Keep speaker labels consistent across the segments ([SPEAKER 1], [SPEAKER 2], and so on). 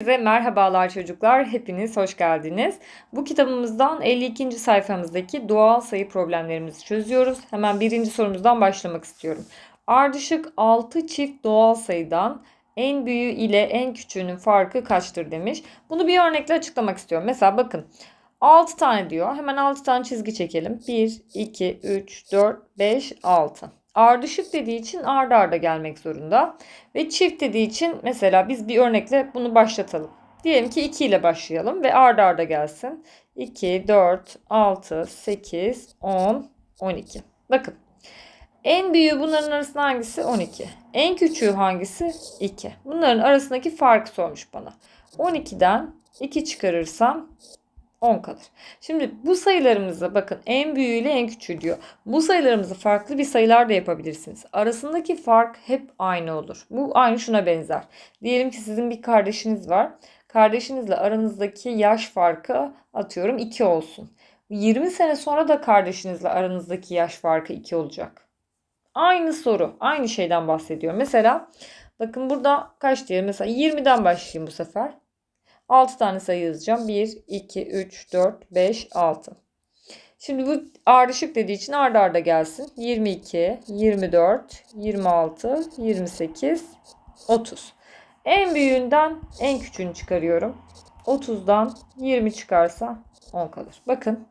[SPEAKER 1] Herkese merhabalar çocuklar. Hepiniz hoş geldiniz. Bu kitabımızdan 52. sayfamızdaki doğal sayı problemlerimizi çözüyoruz. Hemen birinci sorumuzdan başlamak istiyorum. Ardışık 6 çift doğal sayıdan en büyüğü ile en küçüğünün farkı kaçtır demiş. Bunu bir örnekle açıklamak istiyorum. Mesela bakın 6 tane diyor. Hemen 6 tane çizgi çekelim. 1, 2, 3, 4, 5, 6. Ardışık dediği için arda arda gelmek zorunda. Ve çift dediği için mesela biz bir örnekle bunu başlatalım. Diyelim ki 2 ile başlayalım ve arda arda gelsin. 2, 4, 6, 8, 10, 12. Bakın. En büyüğü bunların arasında hangisi? 12. En küçüğü hangisi? 2. Bunların arasındaki farkı sormuş bana. 12'den 2 çıkarırsam 10 kalır. Şimdi bu sayılarımızı bakın en büyüğü ile en küçüğü diyor. Bu sayılarımızı farklı bir sayılar da yapabilirsiniz. Arasındaki fark hep aynı olur. Bu aynı şuna benzer. Diyelim ki sizin bir kardeşiniz var. Kardeşinizle aranızdaki yaş farkı atıyorum 2 olsun. 20 sene sonra da kardeşinizle aranızdaki yaş farkı 2 olacak. Aynı soru, aynı şeyden bahsediyor. Mesela bakın burada kaç diyelim? Mesela 20'den başlayayım bu sefer. 6 tane sayı yazacağım. 1, 2, 3, 4, 5, 6. Şimdi bu ardışık dediği için arda arda gelsin. 22, 24, 26, 28, 30. En büyüğünden en küçüğünü çıkarıyorum. 30'dan 20 çıkarsa 10 kalır. Bakın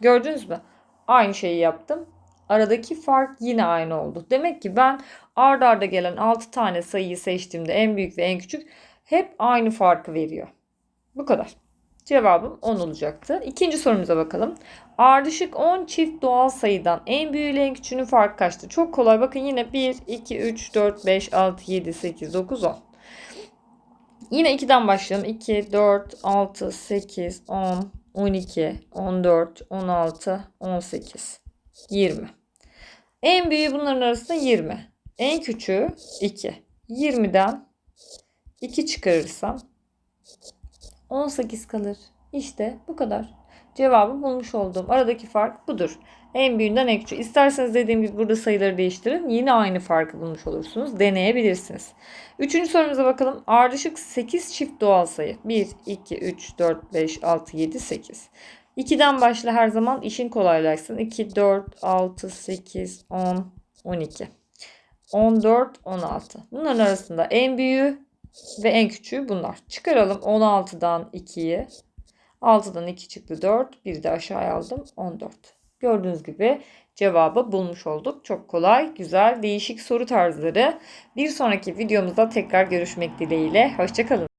[SPEAKER 1] gördünüz mü? Aynı şeyi yaptım. Aradaki fark yine aynı oldu. Demek ki ben arda arda gelen 6 tane sayıyı seçtiğimde en büyük ve en küçük hep aynı farkı veriyor. Bu kadar. Cevabım 10 olacaktı. İkinci sorumuza bakalım. Ardışık 10 çift doğal sayıdan en büyüğü ile en küçüğünün farkı kaçtır? Çok kolay. Bakın yine 1, 2, 3, 4, 5, 6, 7, 8, 9, 10. Yine 2'den başlayalım. 2, 4, 6, 8, 10, 12, 14, 16, 18, 20. En büyüğü bunların arasında 20. En küçüğü 2. 20'den 2 çıkarırsam 18 kalır. İşte bu kadar. Cevabı bulmuş oldum. Aradaki fark budur. En büyüğünden en küçüğü. İsterseniz dediğim gibi burada sayıları değiştirin. Yine aynı farkı bulmuş olursunuz. Deneyebilirsiniz. Üçüncü sorumuza bakalım. Ardışık 8 çift doğal sayı. 1, 2, 3, 4, 5, 6, 7, 8. 2'den başla her zaman işin kolaylaşsın. 2, 4, 6, 8, 10, 12. 14, 16. Bunların arasında en büyüğü ve en küçüğü bunlar. Çıkaralım 16'dan 2'yi. 6'dan 2 çıktı 4. Bir de aşağıya aldım 14. Gördüğünüz gibi cevabı bulmuş olduk. Çok kolay, güzel, değişik soru tarzları. Bir sonraki videomuzda tekrar görüşmek dileğiyle. Hoşçakalın.